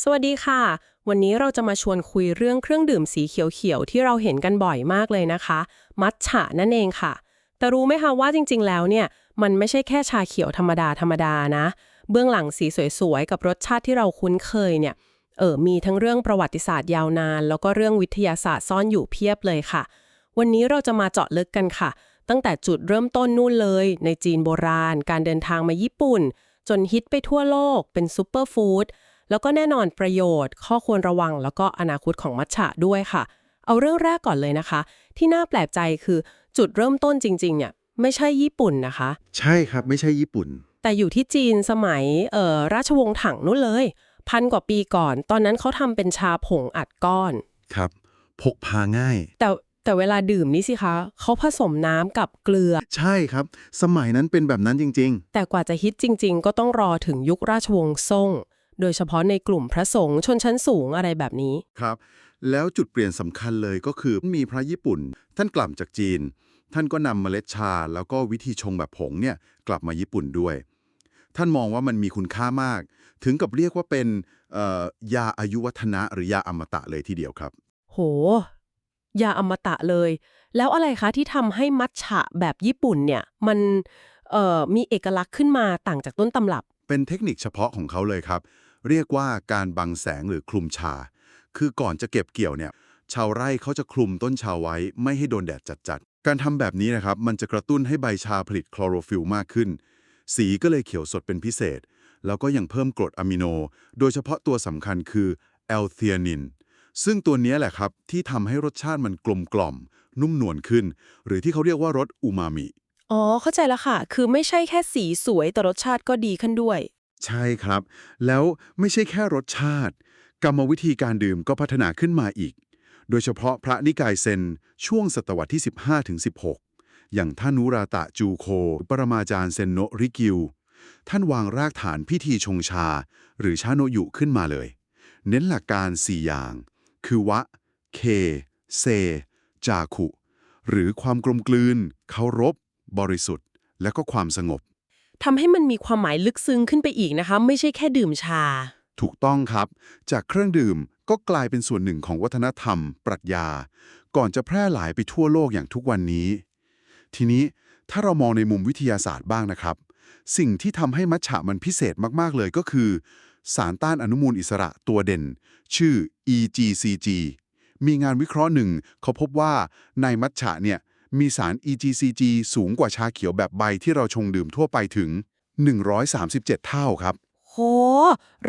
สวัสดีค่ะ วันนี้เราจะมาชวนคุยเรื่องเครื่องดื่มสีเขียวๆที่เราเห็นกันบ่อยมากเลยนะคะ มัทฉะนั่นเองค่ะ แต่รู้ไหมคะว่าจริงๆ แล้วเนี่ย มันไม่ใช่แค่ชาเขียวธรรมดาธรรมดานะ เบื้องหลังสีสวยๆ กับรสชาติที่เราคุ้นเคยเนี่ย เออมีทั้งเรื่องประวัติศาสตร์ยาวนาน แล้วก็เรื่องวิทยาศาสตร์ซ่อนอยู่เพียบเลยค่ะ วันนี้เราจะมาเจาะลึกกันค่ะ ตั้งแต่จุดเริ่มต้นนู่นเลย ในจีนโบราณ การเดินทางมาญี่ปุ่น จนฮิตไปทั่วโลก เป็นซูเปอร์ฟู้ด แล้วก็แน่นอนประโยชน์ ข้อควรระวัง แล้วก็อนาคตของมัทฉะด้วยค่ะ เอาเรื่องแรกก่อนเลยนะคะ ที่น่าแปลกใจคือจุดเริ่มต้นจริง ๆ เนี่ยไม่ใช่ญี่ปุ่นนะคะ ใช่ครับไม่ใช่ญี่ปุ่น แต่อยู่ที่จีนสมัยเอ่อราชวงศ์ถังนู่นเลย พันกว่าปีก่อน ตอนนั้นเขาทำเป็นชาผงอัดก้อน ครับ พกพาง่าย แต่แต่เวลาดื่มนี่สิคะเขาผสมน้ำกับเกลือ ใช่ครับ สมัยนั้นเป็นแบบนั้นจริงแต่กว่าจะฮิตจริง ๆ ก็ต้องรอถึงยุคราชวงศ์ซ่ง โดยเฉพาะในกลุ่มพระสงฆ์ชนชั้นสูงอะไรแบบนี้ๆครับ แล้วจุดเปลี่ยนสำคัญเลยก็คือมีพระญี่ปุ่น ท่านกลับจากจีน ท่านก็นำเมล็ดชา แล้วก็วิธีชงแบบผงเนี่ยกลับมาญี่ปุ่นด้วย ท่านมองว่ามันมีคุณค่ามาก ถึงกับเรียกว่าเป็นเอ่อยาอายุวัฒนะหรือยาอมตะเลยทีเดียวครับ โห ยาอมตะเลย แล้วอะไรคะที่ทำให้มัทฉะแบบญี่ปุ่นเนี่ยมันเอ่อมีเอกลักษณ์ขึ้นมาต่างจากต้นตำรับ เป็นเทคนิคเฉพาะของเขาเลยครับ เรียกว่าการบังแสงหรือคลุมชา คือก่อนจะเก็บเกี่ยวเนี่ยชาวไร่เขาจะคลุมต้นชาไว้ไม่ให้โดนแดดจัดๆ การทำแบบนี้นะครับมันจะกระตุ้นให้ใบชาผลิตคลอโรฟิลมากขึ้น สีก็เลยเขียวสดเป็นพิเศษ แล้วก็ยังเพิ่มกรดอะมิโน โดยเฉพาะตัวสำคัญคือแอลเทียนิน ซึ่งตัวนี้แหละครับที่ทำให้รสชาติมันกลมกล่อม นุ่มนวลขึ้น หรือที่เขาเรียกว่ารสอูมามิ อ๋อ เข้าใจแล้วค่ะ คือไม่ใช่แค่สีสวยแต่รสชาติก็ดีขึ้นด้วย ใช่ครับ แล้วไม่ใช่แค่รสชาติ กรรมวิธีการดื่มก็พัฒนาขึ้นมาอีก โดยเฉพาะพระนิกายเซน ช่วงศตวรรษที่ 15-16 อย่างท่านุราตะจูโค ปรมาจารย์เซนโนริกิว ท่านวางรากฐานพิธีชงชา หรือชาโนยุขึ้นมาเลย เน้นหลักการ 4 อย่าง คือวะ เค เซ จาคุ หรือความกลมกลืนเคารพ บริสุทธิ์ และก็ความสงบ ทำให้มันมีความหมายลึกซึ้งขึ้นไปอีกนะคะ ไม่ใช่แค่ดื่มชา ถูกต้องครับ จากเครื่องดื่มก็กลายเป็นส่วนหนึ่งของวัฒนธรรม ปรัชญา ก่อนจะแพร่หลายไปทั่วโลกอย่างทุกวันนี้ ทีนี้ถ้าเรามองในมุมวิทยาศาสตร์บ้างนะครับ สิ่งที่ทำให้มัทฉะมันพิเศษมากๆเลยก็คือ สารต้านอนุมูลอิสระตัวเด่น ชื่อ EGCG มีงานวิเคราะห์หนึ่งเขาพบว่าในมัทฉะเนี่ย มีสาร EGCG สูงกว่าชาเขียวแบบใบที่เราชงดื่มทั่วไปถึง 137 เท่าครับ โห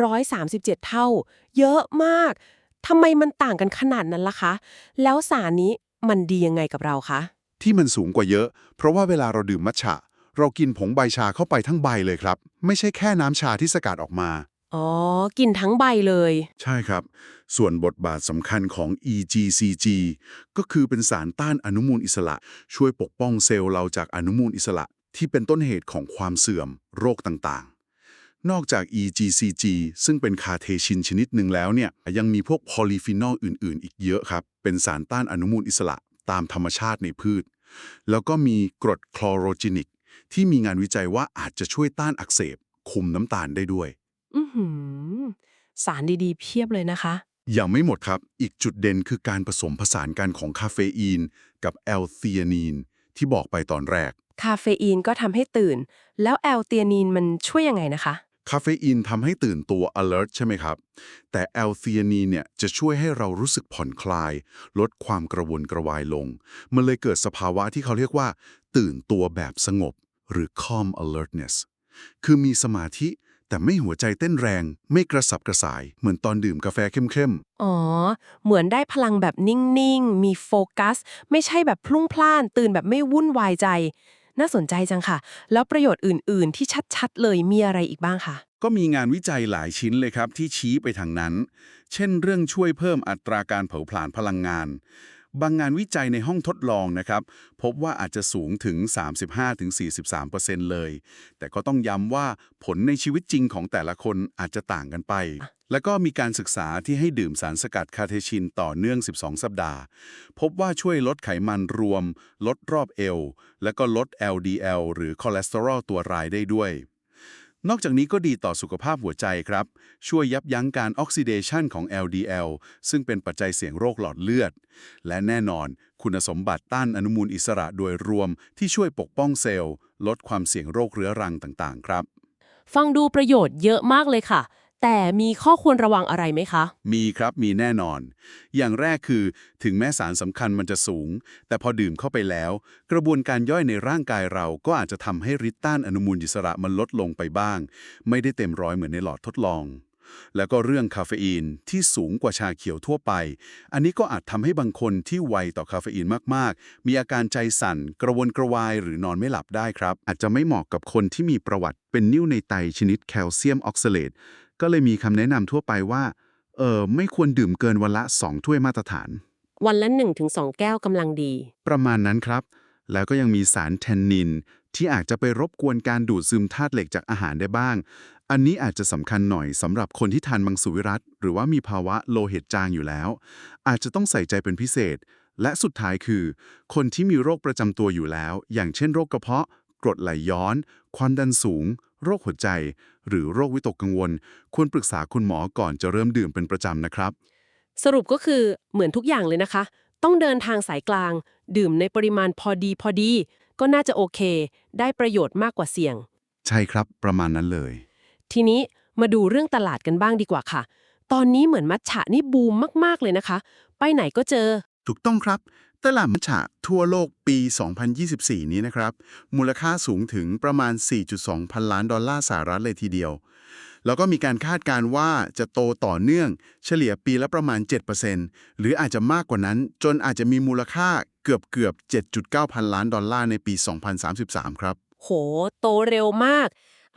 ร้อยสามสิบเจ็ดเท่า เยอะมาก ทำไมมันต่างกันขนาดนั้นล่ะคะ แล้วสารนี้มันดียังไงกับเราคะ ที่มันสูงกว่าเยอะ เพราะว่าเวลาเราดื่มมัทฉะ เรากินผงใบชาเข้าไปทั้งใบเลยครับ ไม่ใช่แค่น้ำชาที่สกัดออกมา อ๋อ กินทั้งใบเลย ใช่ครับ ส่วนบทบาทสำคัญของ EGCG ก็คือเป็นสารต้านอนุมูลอิสระ ช่วยปกป้องเซลล์เราจากอนุมูลอิสระ ที่เป็นต้นเหตุของความเสื่อม โรคต่างๆ นอกจาก EGCG ซึ่งเป็นคาเทชินชนิดหนึ่งแล้วเนี่ย ยังมีพวกพอลีฟีนอลอื่น ๆ อีกเยอะครับ เป็นสารต้านอนุมูลอิสระตามธรรมชาติในพืช แล้วก็มีกรดคลอโรจินิก ที่มีงานวิจัยว่าอาจจะช่วยต้านอักเสบ คุมน้ำตาลได้ด้วย อือหือ สารดีๆ เพียบเลยนะคะ ยังไม่หมดครับ อีกจุดเด่นคือการผสมผสานกันของคาเฟอีน กับแอลเทียนีน ที่บอกไปตอนแรก คาเฟอีนก็ทำให้ตื่น แล้วแอลเตียนีนมันช่วยยังไงนะคะ คาเฟอีนทำให้ตื่นตัว alert ใช่ไหมครับ แต่แอลเทียนีนเนี่ยจะช่วยให้เรารู้สึกผ่อนคลาย ลดความกระวนกระวายลง มันเลยเกิดสภาวะที่เขาเรียกว่า ตื่นตัวแบบสงบ หรือ calm alertness คือมีสมาธิ แต่ไม่หัวใจเต้นแรง ไม่กระสับกระส่าย เหมือนตอนดื่มกาแฟเข้มๆ อ๋อ เหมือนได้พลังแบบนิ่ง ๆ มีโฟกัส ไม่ใช่แบบพลุ่งพล่าน ตื่นแบบไม่วุ่นวายใจ น่าสนใจจังค่ะ แล้วประโยชน์อื่น ๆ ที่ชัด ๆ เลยมีอะไรอีกบ้างคะก็มีงานวิจัยหลายชิ้นเลยครับที่ชี้ไปทางนั้น เช่น เรื่องช่วยเพิ่มอัตราการเผาผลาญพลังงาน บางงานวิจัยในห้องทดลองนะครับ พบว่าอาจจะสูงถึง 35-43%เลย แต่ก็ต้องย้ำว่าผลในชีวิตจริงของแต่ละคนอาจจะต่างกันไป แล้วก็มีการศึกษาที่ให้ดื่มสารสกัดคาเทชินต่อเนื่อง 12 สัปดาห์ พบว่าช่วยลดไขมันรวม ลดรอบเอว และก็ลด LDL หรือคอเลสเตอรอลตัวร้ายได้ด้วย นอกจากนี้ก็ดีต่อสุขภาพหัวใจครับ ช่วยยับยั้งการออกซิเดชันของ LDL ซึ่งเป็นปัจจัยเสี่ยงโรคหลอดเลือด และแน่นอนคุณสมบัติต้านอนุมูลอิสระโดยรวมที่ช่วยปกป้องเซลล์ ลดความเสี่ยงโรคเรื้อรังต่างๆ ครับ ฟังดูประโยชน์เยอะมากเลยค่ะ แต่มีข้อควรระวังอะไรไหมคะ มีครับมีแน่นอน อย่างแรกคือถึงแม้สารสำคัญมันจะสูง แต่พอดื่มเข้าไปแล้ว กระบวนการย่อยในร่างกายเราก็อาจจะทำให้ฤทธิ์ต้านอนุมูลอิสระมันลดลงไปบ้าง ไม่ได้เต็มร้อยเหมือนในหลอดทดลอง แล้วก็เรื่องคาเฟอีนที่สูงกว่าชาเขียวทั่วไป อันนี้ก็อาจทำให้บางคนที่ไวต่อคาเฟอีนมากๆ มีอาการใจสั่น กระวนกระวายหรือนอนไม่หลับได้ครับ อาจจะไม่เหมาะกับคนที่มีประวัติเป็นนิ่วในไตชนิดแคลเซียมออกซาเลต ก็เลยมีคำแนะนำทั่วไปว่าเออไม่ควรดื่มเกินวันละ 2 ถ้วยมาตรฐาน วันละ 1-2 แก้วกำลังดี ประมาณนั้นครับ แล้วก็ยังมีสารแทนนิน ที่อาจจะไปรบกวนการดูดซึมธาตุเหล็กจากอาหารได้บ้าง อันนี้อาจจะสำคัญหน่อยสำหรับคนที่ทานมังสวิรัตหรือว่ามีภาวะโลหิตจางอยู่แล้ว อาจจะต้องใส่ใจเป็นพิเศษ และสุดท้ายคือ คนที่มีโรคประจำตัวอยู่แล้ว อย่างเช่นโรคกระเพาะกรดไหลย้อน ความดันสูง โรคหัวใจ หรือโรควิตกกังวล ควรปรึกษาคุณหมอก่อนจะเริ่มดื่มเป็นประจำนะครับ สรุปก็คือเหมือนทุกอย่างเลยนะคะ ต้องเดินทางสายกลาง ดื่มในปริมาณพอดีพอดี ก็น่าจะโอเค ได้ประโยชน์มากกว่าเสี่ยง ใช่ครับ ประมาณนั้นเลย ทีนี้มาดูเรื่องตลาดกันบ้างดีกว่าค่ะ ตอนนี้เหมือนมัทฉะนี่บูมมากๆเลยนะคะ ไปไหนก็เจอ ถูกต้องครับ ตลาดมัทฉะทั่วโลกปี 2024 นี้นะครับ มูลค่าสูงถึงประมาณ 4.2 พันล้านดอลลาร์สหรัฐเลยทีเดียว แล้วก็มีการคาดการว่าจะโตต่อเนื่องเฉลี่ยปีละประมาณ 7%หรืออาจจะมากกว่านั้น จนอาจจะมีมูลค่าเกือบเกือบ 7.9 พันล้านดอลลาร์ในปี 2033 ครับ โห โตเร็วมาก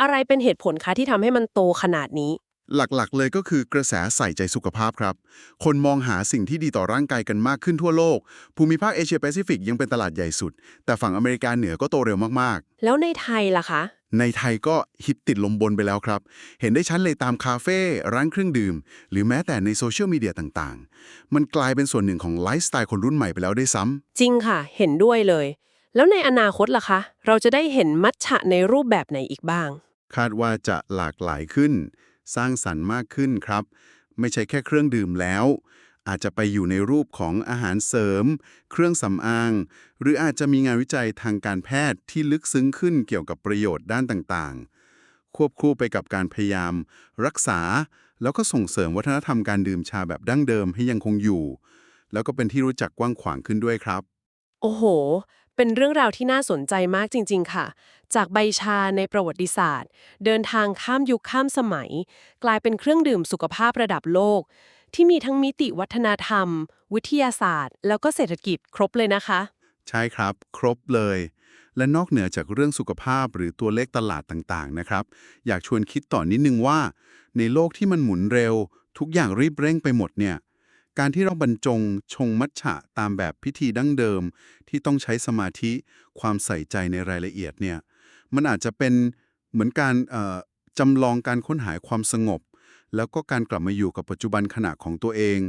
อะไรเป็นเหตุผลคะที่ทำให้มันโตขนาดนี้ หลักๆ เลยก็คือกระแสใส่ใจสุขภาพครับ คนมองหาสิ่งที่ดีต่อร่างกายกันมากขึ้นทั่วโลก ภูมิภาคเอเชียแปซิฟิกยังเป็นตลาดใหญ่สุด แต่ฝั่งอเมริกาเหนือก็โตเร็วมากแล้วในไทยล่ะคะๆในไทยก็ฮิตติดลมบนไปแล้วครับ เห็นได้ชัดเลยตามคาเฟ่ ร้านเครื่องดื่ม หรือแม้แต่ในโซเชียลมีเดียต่างๆ มันกลายเป็นส่วนหนึ่งของไลฟ์สไตล์คนรุ่นใหม่ไปแล้วได้วยซ้ำจริงค่ะ เห็นด้วยเลย แล้วในอนาคตล่ะคะ เราจะได้เห็นมัทฉะในรูปแบบไหนอีกบ้าง คาดว่าจะหลากหลายขึ้น สร้างสรรค์มากขึ้นครับ ไม่ใช่แค่เครื่องดื่มแล้ว อาจจะไปอยู่ในรูปของอาหารเสริม เครื่องสำอาง หรืออาจจะมีงานวิจัยทางการแพทย์ที่ลึกซึ้งขึ้นเกี่ยวกับประโยชน์ด้านต่างๆ ควบคู่ไปกับการพยายาม รักษา แล้วก็ส่งเสริมวัฒนธรรมการดื่มชาแบบดั้งเดิมให้ยังคงอยู่ แล้วก็เป็นที่รู้จักกว้างขวางขึ้นด้วยครับ โอ้โห เป็นเรื่องราวที่น่าสนใจมากจริง ๆ ค่ะ จากใบชาในประวัติศาสตร์ เดินทางข้ามยุคข้ามสมัย กลายเป็นเครื่องดื่มสุขภาพระดับโลก ที่มีทั้งมิติวัฒนธรรม วิทยาศาสตร์ แล้วก็เศรษฐกิจครบเลยนะคะ ใช่ครับ ครบเลย และนอกเหนือจากเรื่องสุขภาพหรือตัวเลขตลาดต่างๆนะครับ อยากชวนคิดต่อนิดนึงว่า ในโลกที่มันหมุนเร็ว ทุกอย่างรีบเร่งไปหมดเนี่ย การที่เราบรรจงชงมัชฉะตามแบบพิธีดั้งเดิม ที่ต้องใช้สมาธิความใส่ใจในรายละเอียดเนี่ยมันอาจจะเป็นเหมือนการจำลองการค้นหาความสงบ แล้วก็การกลับมาอยู่กับปัจจุบันขณะของตัวเอง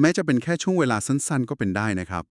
แม้จะเป็นแค่ช่วงเวลาสั้นๆ ก็เป็นได้นะครับ